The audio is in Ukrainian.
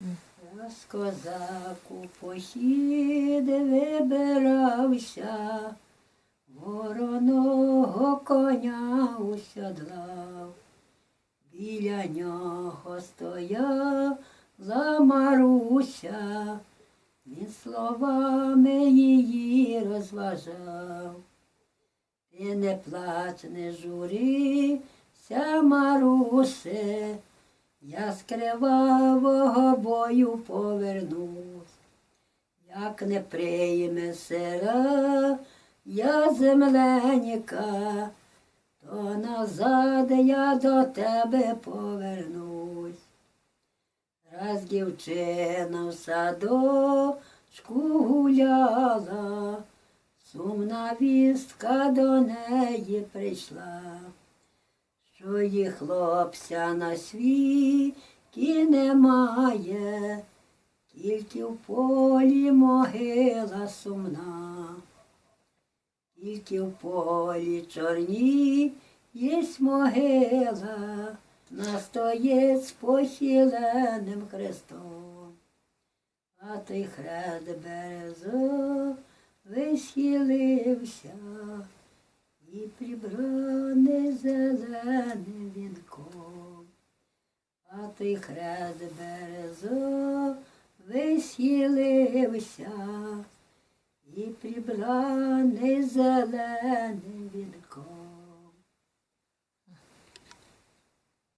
Раз козак у похід вибирався, вороного коня усядлав. Біля нього стояла Маруся, він словами її розважав. Ти не плач, не журися, Марусе, я з кривавого бою повернусь. Як не прийме сира я земленіка, то назад я до тебе повернусь. Раз дівчина в садочку гуляла, сумна вістка до неї прийшла, що їх хлопця на світі немає, тільки в полі могила сумна. Тільки в полі чорні єсть могила, настоїть з похиленим хрестом. А той хрест березовий схилився і прибраний зеленим вінком. А той хрест березо висілився і прибраний зеленим